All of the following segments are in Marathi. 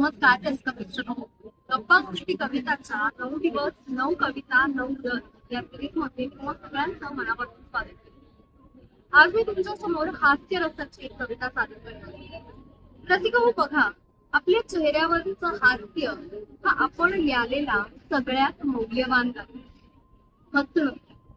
नमस्कार रसिक गप्पा गोष्टी कविताच्या नऊ दिवस नऊ कविता नऊ दर या सिरीजमध्ये तुम्हा सगळ्यांचं मनापासून स्वागत आज मी तुमच्यासमोर हास्य रसाची एक कविता सादर करणार आहे. रसिक हो बघा आपल्या चेहऱ्यावरच हास्य हा आपण लिहिलेला सगळ्यात मौल्यवान आहे. हसणं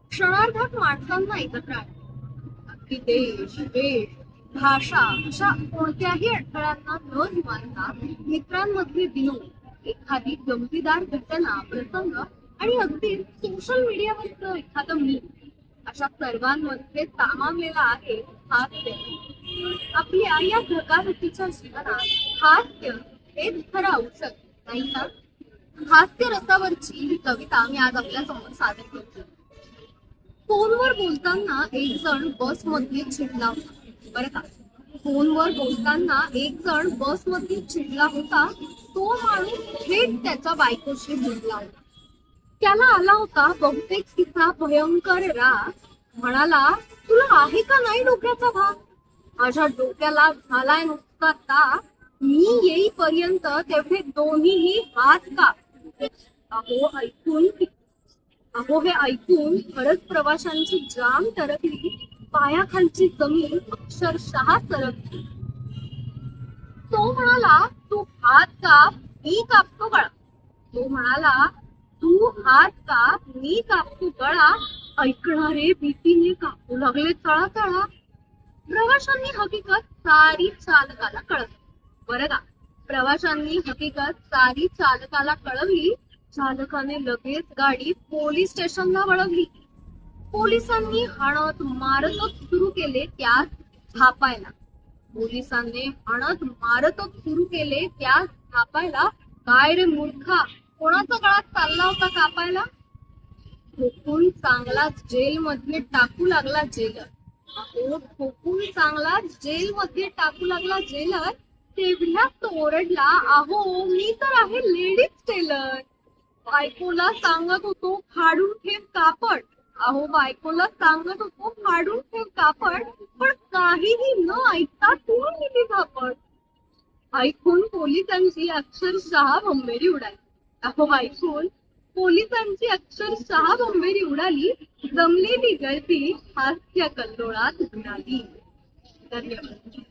क्षणार्धात माणसांना एकत्र आणतं अगदी देश वेश भाषा अशा कोणत्याही अडथळ्यांना न जुमानता मित्रांमध्ये देऊन एखादी गमतीदार घटना प्रसंग आणि अगदी सोशल मीडियावरचं एखादं मी अशा सर्वांमध्ये सामावलेला आहे हास्य आपल्या या धकाधकीच्या जीवनात हास्य हेच खरं औषध नाही का? हास्य रसावरची ही कविता मी आज आपल्यासमोर सादर करतो. फोनवर बोलताना एक जण बसमध्ये चिडला होता. बरं का फोनवर बोलताना एक जण बसमध्ये चिडला होता. तो माणूस थेट त्याच्या बायकोशी बोलला होता. त्याला आला होता बहुतेक तिचा भयंकर राग. म्हणाला तुला आहे का नाही डोक्याचा भाग? माझ्या डोक्याला झालाय नुसता ताप. मी येईपर्यंत तेवढे दोन्हीही हात का अहो ऐकून अहो हे ऐकून खरंच प्रवाशांची जाम टरकली. पायाखालची जमीन अक्षरशः सरकली. तो म्हणाला तू हात काप मी कापतो गळा तो म्हणाला तू हात काप मी कापतो गळा ऐकणारे भीतीने कापू लागले तळा तळा प्रवाशांनी हकीकत सारी चालकाला कळवली. बरं का प्रवाशांनी हकीकत सारी चालकाला कळवली. चालकाने लगेच गाडी पोलीस स्टेशनला वळवली. पोलिसांनी हाणत मारतच सुरू केले त्यात झापायला पोलिसांनी हाणत मारतच सुरू केले त्यात झापायला काय रे मूर्खा? कोणाचा गळा चालला होता कापायला? ठोकून चांगलाच जेल मध्ये टाकू लागला जेलर. अहो ठोकून चांगला जेल मध्ये टाकू लागला जेलर. तेवढ्यात तो ओरडला अहो मी तर आहे लेडीज टेलर. बायकोला सांगत होतो फाडून ठेव कापड. अहो बायकोला सांगत होतो फाडून ठेव कापड पण काहीही न ऐकता कोण दिली कापड. ऐकून पोलिसांची अक्षरशः बंबेरी उडाली. अहो ऐकून पोलिसांची अक्षरशः बंबेरी उडाली जमलेली गर्दी हास्य कल्लोळात उडाली धन्यवाद.